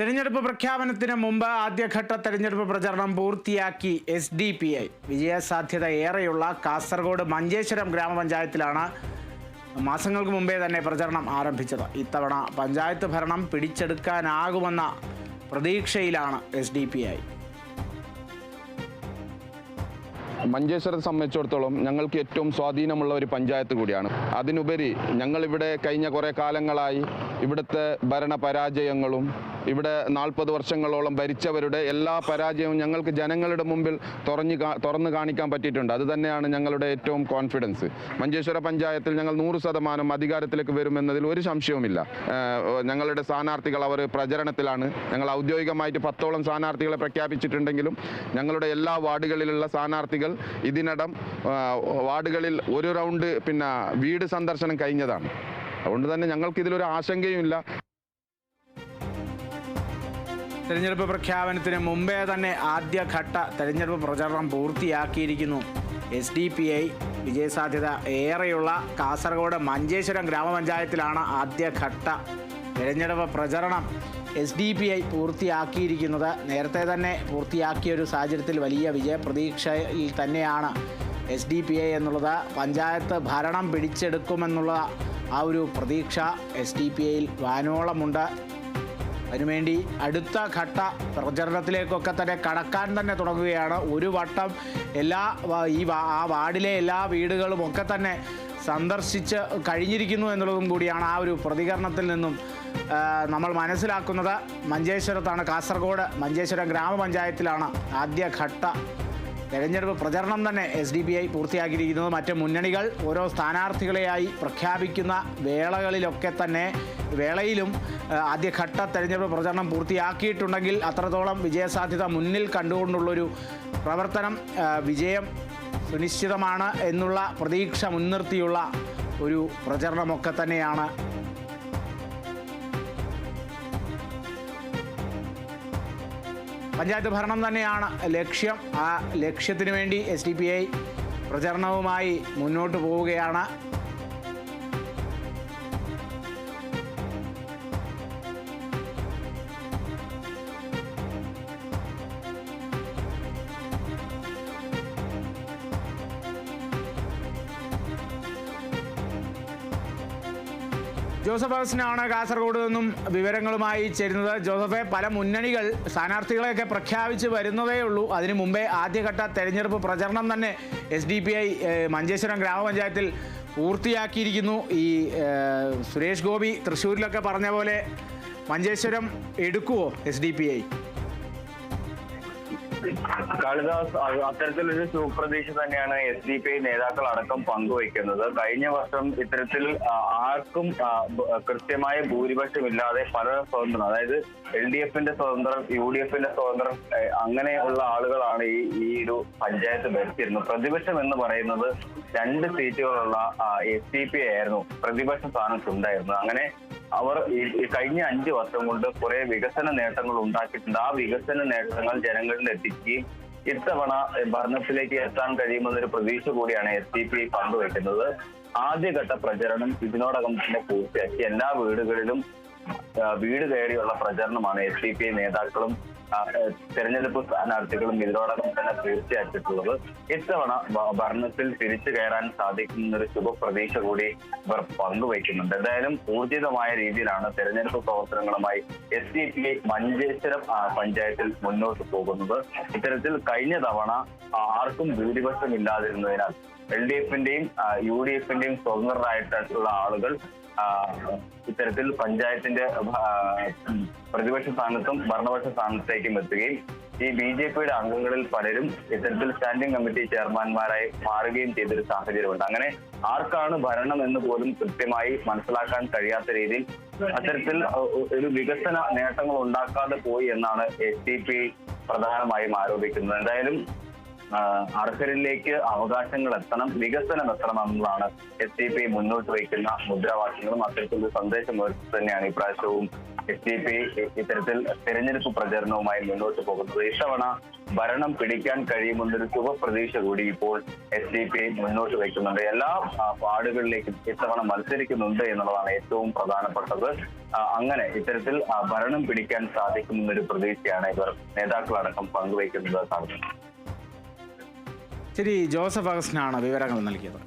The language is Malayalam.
തെരഞ്ഞെടുപ്പ് പ്രഖ്യാപനത്തിന് മുമ്പ് ആദ്യഘട്ട തെരഞ്ഞെടുപ്പ് പ്രചരണം പൂർത്തിയാക്കി എസ് ഡി പി ഐ. വിജയസാധ്യത ഏറെയുള്ള കാസർഗോഡ് മഞ്ചേശ്വരം ഗ്രാമപഞ്ചായത്തിലാണ് മാസങ്ങൾക്ക് മുമ്പേ തന്നെ പ്രചരണം ആരംഭിച്ചത്. ഇത്തവണ പഞ്ചായത്ത് ഭരണം പിടിച്ചെടുക്കാനാകുമെന്ന പ്രതീക്ഷയിലാണ് എസ് ഡി പി ഐ. മഞ്ചേശ്വരത്തെ സംബന്ധിച്ചിടത്തോളം ഞങ്ങൾക്ക് ഏറ്റവും സ്വാധീനമുള്ള ഒരു പഞ്ചായത്ത് കൂടിയാണ്. അതിനുപരി ഞങ്ങളിവിടെ കഴിഞ്ഞ കുറേ കാലങ്ങളായി ഇവിടുത്തെ ഭരണ പരാജയങ്ങളും ഇവിടെ നാൽപ്പത് വർഷങ്ങളോളം ഭരിച്ചവരുടെ എല്ലാ പരാജയവും ഞങ്ങൾക്ക് ജനങ്ങളുടെ മുമ്പിൽ തുറഞ്ഞു തുറന്നു കാണിക്കാൻ പറ്റിയിട്ടുണ്ട്. അത് തന്നെയാണ് ഞങ്ങളുടെ ഏറ്റവും കോൺഫിഡൻസ് മഞ്ചേശ്വര പഞ്ചായത്തിൽ ഞങ്ങൾ നൂറ് ശതമാനം അധികാരത്തിലേക്ക് വരുമെന്നതിൽ ഒരു സംശയവുമില്ല. ഞങ്ങളുടെ സ്ഥാനാർത്ഥികൾ അവർ പ്രചരണത്തിലാണ്. ഞങ്ങൾ ഔദ്യോഗികമായിട്ട് പത്തോളം സ്ഥാനാർത്ഥികളെ പ്രഖ്യാപിച്ചിട്ടുണ്ടെങ്കിലും ഞങ്ങളുടെ എല്ലാ വാർഡുകളിലുള്ള സ്ഥാനാർത്ഥികൾ ഇതിനകം വാർഡുകളിൽ ഒരു റൗണ്ട് പിന്നെ വീട് സന്ദർശനം കഴിഞ്ഞതാണ്. അതുകൊണ്ട് തന്നെ ഞങ്ങൾക്ക് ഇതിലൊരു ആശങ്കയുമില്ല. തെരഞ്ഞെടുപ്പ് പ്രഖ്യാപനത്തിന് മുമ്പേ തന്നെ ആദ്യഘട്ട തെരഞ്ഞെടുപ്പ് പ്രചരണം പൂർത്തിയാക്കിയിരിക്കുന്നു. എസ് ഡി പി ഐ വിജയസാധ്യത ഏറെയുള്ള കാസർഗോഡ് മഞ്ചേശ്വരം ഗ്രാമപഞ്ചായത്തിലാണ് ആദ്യഘട്ട തെരഞ്ഞെടുപ്പ് പ്രചരണം എസ് ഡി പി ഐ പൂർത്തിയാക്കിയിരിക്കുന്നത്. നേരത്തെ തന്നെ പൂർത്തിയാക്കിയ ഒരു സാഹചര്യത്തിൽ വലിയ വിജയപ്രതീക്ഷയിൽ തന്നെയാണ് എസ് ഡി പി ഐ എന്നുള്ളത്. പഞ്ചായത്ത് ഭരണം പിടിച്ചെടുക്കുമെന്നുള്ള ആ ഒരു പ്രതീക്ഷ എസ് ഡി പി ഐയിൽ വാനോളമുണ്ട്. അതിനുവേണ്ടി അടുത്ത ഘട്ട പ്രചരണത്തിലേക്കൊക്കെ തന്നെ കടക്കാൻ തന്നെ തുടങ്ങുകയാണ്. ഒരു വട്ടം എല്ലാ ഈ ആ വാർഡിലെ എല്ലാ വീടുകളും ഒക്കെ തന്നെ സന്ദർശിച്ച് കഴിഞ്ഞിരിക്കുന്നു എന്നുള്ളതും കൂടിയാണ് ആ ഒരു പ്രതികരണത്തിൽ നിന്നും നമ്മൾ മനസ്സിലാക്കുന്നത്. മഞ്ചേശ്വരത്താണ് കാസർഗോഡ് മഞ്ചേശ്വരം ഗ്രാമപഞ്ചായത്തിലാണ് ആദ്യഘട്ട തെരഞ്ഞെടുപ്പ് പ്രചരണം തന്നെ എസ് ഡി ബി ഐ പൂർത്തിയാക്കിയിരിക്കുന്നത്. മറ്റ് മുന്നണികൾ ഓരോ സ്ഥാനാർത്ഥികളെയായി പ്രഖ്യാപിക്കുന്ന വേളകളിലൊക്കെ തന്നെ വേളയിലും ആദ്യഘട്ട തെരഞ്ഞെടുപ്പ് പ്രചരണം പൂർത്തിയാക്കിയിട്ടുണ്ടെങ്കിൽ അത്രത്തോളം വിജയസാധ്യത മുന്നിൽ കണ്ടുകൊണ്ടുള്ളൊരു പ്രവർത്തനം വിജയം സുനിശ്ചിതമാണ് എന്നുള്ള പ്രതീക്ഷ മുൻനിർത്തിയുള്ള ഒരു പ്രചരണമൊക്കെ തന്നെയാണ്. പഞ്ചായത്ത് ഭരണം തന്നെയാണ് ലക്ഷ്യം. ആ ലക്ഷ്യത്തിന് വേണ്ടി എസ് ഡി പി ഐ പ്രചരണവുമായി മുന്നോട്ട് പോവുകയാണ്. ജോസഫ് ഹൗസിനാണ് കാസർഗോഡ് നിന്നും വിവരങ്ങളുമായി ചേരുന്നത്. ജോസഫെ പല മുന്നണികൾ സ്ഥാനാർത്ഥികളെയൊക്കെ പ്രഖ്യാപിച്ച് വരുന്നതേ ഉള്ളൂ. അതിനു മുമ്പേ ആദ്യഘട്ട തെരഞ്ഞെടുപ്പ് പ്രചരണം തന്നെ S D P I Manjeshwaram ഗ്രാമപഞ്ചായത്തിൽ പൂർത്തിയാക്കിയിരിക്കുന്നു. ഈ സുരേഷ് ഗോപി തൃശ്ശൂരിലൊക്കെ പറഞ്ഞ പോലെ Manjeshwaram എടുക്കുവോ S D P I? Kalidas അത് അത്തരത്തിലൊരു സുപ്രതീക്ഷ തന്നെയാണ് എസ് ഡി പി ഐ നേതാക്കൾ അടക്കം പങ്കുവയ്ക്കുന്നത്. കഴിഞ്ഞ വർഷം ഇത്തരത്തിൽ ആർക്കും കൃത്യമായ ഭൂരിപക്ഷമില്ലാതെ പല സ്വതന്ത്രം അതായത് എൽ ഡി എഫിന്റെ സ്വതന്ത്രം യു ഡി എഫിന്റെ സ്വതന്ത്രം അങ്ങനെയുള്ള ആളുകളാണ് ഈ ഈ ഒരു പഞ്ചായത്ത് ഭരിച്ചിരുന്നത്. പ്രതിപക്ഷം എന്ന് പറയുന്നത് രണ്ട് സീറ്റുകളുള്ള എസ് ഡി പി ആയിരുന്നു. പ്രതിപക്ഷ സ്ഥാനത്തുണ്ടായിരുന്നത്. അങ്ങനെ അവർ ഈ കഴിഞ്ഞ അഞ്ച് വർഷം കൊണ്ട് കുറെ വികസന നേട്ടങ്ങൾ ഉണ്ടാക്കിയിട്ടുണ്ട്. ആ വികസന നേട്ടങ്ങൾ ജനങ്ങളിൽ എത്തിക്കുകയും ഇത്തവണ ഭരണത്തിലേക്ക് എത്താൻ കഴിയുമെന്നൊരു പ്രതീക്ഷ കൂടിയാണ് എസ് ഡി പി പങ്കുവയ്ക്കുന്നത് ആദ്യഘട്ട പ്രചരണം ഇതിനോടകം തന്നെ പൂർത്തിയാക്കി. എല്ലാ വീടുകളിലും വീട് കയറിയുള്ള പ്രചരണമാണ് എസ് ഡി പി ഐ നേതാക്കളും തെരഞ്ഞെടുപ്പ് സ്ഥാനാർത്ഥികളും ഇതിനോടകം തന്നെ തീർച്ചയായിട്ടുള്ളത്. ഇത്തവണ ഭരണത്തിൽ തിരിച്ചു കയറാൻ സാധിക്കുന്ന ഒരു ശുഭപ്രതീക്ഷ കൂടി ഇവർ പങ്കുവയ്ക്കുന്നുണ്ട്. എന്തായാലും ഊർജിതമായ രീതിയിലാണ് തെരഞ്ഞെടുപ്പ് പ്രവർത്തനങ്ങളുമായി S D P I Manjeshwaram പഞ്ചായത്തിൽ മുന്നോട്ട് പോകുന്നത്. ഇത്തരത്തിൽ കഴിഞ്ഞ തവണ ആർക്കും ഭൂരിപക്ഷം ഇല്ലാതിരുന്നതിനാൽ എൽ ഡി എഫിന്റെയും യു ഡി എഫിന്റെയും സ്വതന്ത്രരായിട്ടുള്ള ആളുകൾ ഇത്തരത്തിൽ പഞ്ചായത്തിന്റെ പ്രതിപക്ഷ സ്ഥാനത്തും ഭരണപക്ഷ സ്ഥാനത്തേക്കും എത്തുകയും ഈ ബി ജെ പിയുടെ അംഗങ്ങളിൽ പലരും ഇത്തരത്തിൽ സ്റ്റാൻഡിംഗ് കമ്മിറ്റി ചെയർമാൻമാരായി മാറുകയും ചെയ്തൊരു സാഹചര്യമുണ്ട്. അങ്ങനെ ആർക്കാണ് ഭരണം എന്ന് പോലും കൃത്യമായി മനസ്സിലാക്കാൻ കഴിയാത്ത രീതിയിൽ അത്തരത്തിൽ ഒരു വികസന നേട്ടങ്ങൾ ഉണ്ടാക്കാതെ പോയി എന്നാണ് എസ് ഡി പി പ്രധാനമായും ആരോപിക്കുന്നത്. എന്തായാലും അർഹരിലേക്ക് അവകാശങ്ങൾ എത്തണം വികസനം എത്തണം എന്നതാണ് എസ് ഡി പി മുന്നോട്ട് വയ്ക്കുന്ന മുദ്രാവാക്യങ്ങളും അത്തരത്തിലുള്ള സന്ദേശം തന്നെയാണ് ഇപ്രാവശ്യവും എസ് ഡി പി ഇത്തരത്തിൽ തെരഞ്ഞെടുപ്പ് പ്രചരണവുമായി മുന്നോട്ട് പോകുന്നത്. ഇത്തവണ ഭരണം പിടിക്കാൻ കഴിയുമെന്നൊരു ശുഭപ്രതീക്ഷ കൂടി ഇപ്പോൾ എസ് ഡി പി മുന്നോട്ട് വയ്ക്കുന്നുണ്ട്. എല്ലാ വാർഡുകളിലേക്കും ഇത്തവണ മത്സരിക്കുന്നുണ്ട് എന്നുള്ളതാണ് ഏറ്റവും പ്രധാനപ്പെട്ടത്. അങ്ങനെ ഇത്തരത്തിൽ ഭരണം പിടിക്കാൻ സാധിക്കുമെന്നൊരു പ്രതീക്ഷയാണ് ഇവർ നേതാക്കളടക്കം പങ്കുവയ്ക്കുന്നത്. കാണുന്നത് ശരി ജോസഫ് അഗസ്റ്റിനാണ് വിവരങ്ങൾ നൽകിയത്.